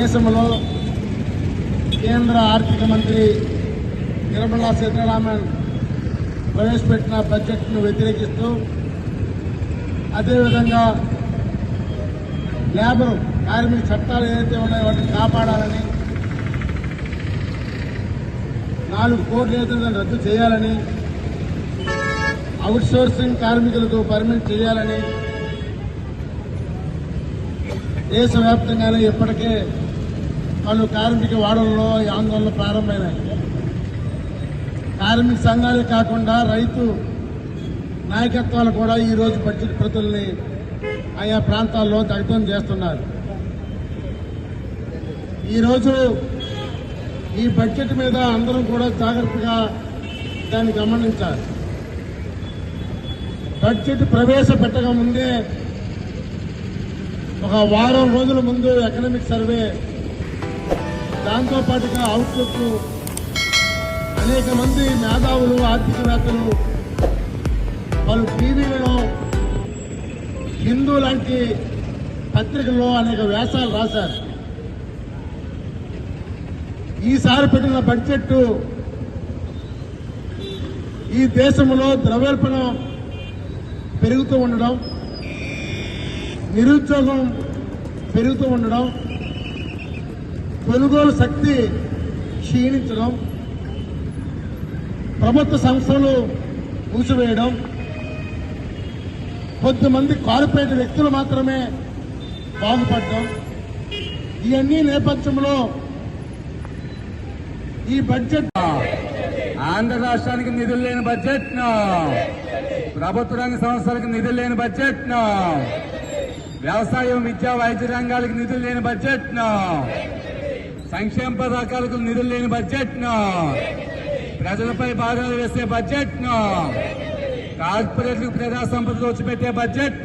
దేశంలో కేంద్ర ఆర్థిక మంత్రి నిర్మలా సీతారామన్ ప్రవేశపెట్టిన బడ్జెట్ను వ్యతిరేకిస్తూ అదేవిధంగా లేబర్ కార్మిక చట్టాలు ఏదైతే ఉన్నాయో వాటిని కాపాడాలని నాలుగు కోట్ల ఏదైతే రద్దు చేయాలని అవుట్ సోర్సింగ్ కార్మికులకు పర్మిట్ చేయాలని దేశవ్యాప్తంగానే ఇప్పటికే పలు కార్మిక వాడల్లో ఈ ఆందోళనలు ప్రారంభమైనాయి. కార్మిక సంఘాలే కాకుండా రైతు నాయకత్వాలు కూడా ఈ రోజు బడ్జెట్ ప్రతుల్ని ఆయా ప్రాంతాల్లో దగ్ధం చేస్తున్నారు. ఈరోజు ఈ బడ్జెట్ మీద అందరం కూడా జాగ్రత్తగా దాన్ని గమనించాలి. బడ్జెట్ ప్రవేశపెట్టక ముందే ఒక వారం రోజుల ముందు ఎకనామిక్ సర్వే దాంతో పాటుగా అవుట్లుక్ అనేక మంది మేధావులు ఆర్థికవేత్తలు వాళ్ళు టీవీలలో హిందూ లాంటి పత్రికల్లో అనేక వ్యాసాలు రాశారు. ఈసారి పెట్టిన బడ్జెట్ ఈ దేశంలో ద్రవ్యోల్బణం పెరుగుతూ ఉండడం నిరుద్యోగం పెరుగుతూ ఉండడం కొనుగోలు శక్తి క్షీణించడం ప్రభుత్వ సంస్థలు మూసివేయడం కొద్దిమంది కార్పొరేట్ వ్యక్తులు మాత్రమే బాగుపడటం ఇవన్నీ నేపథ్యంలో ఈ బడ్జెట్ ఆంధ్ర రాష్ట్రానికి నిధులు లేని బడ్జెట్ ప్రభుత్వ రంగ సంస్థలకు నిధులు లేని బడ్జెట్ వ్యవసాయం విద్యా వైద్య రంగాలకు నిధులు లేని బడ్జెట్ సంక్షేమ పథకాలకు నిధులు లేని బడ్జెట్ ప్రజలపై భారాలు వేసే బడ్జెట్ కార్పొరేట్లకు ప్రజా సంపద వచ్చి బడ్జెట్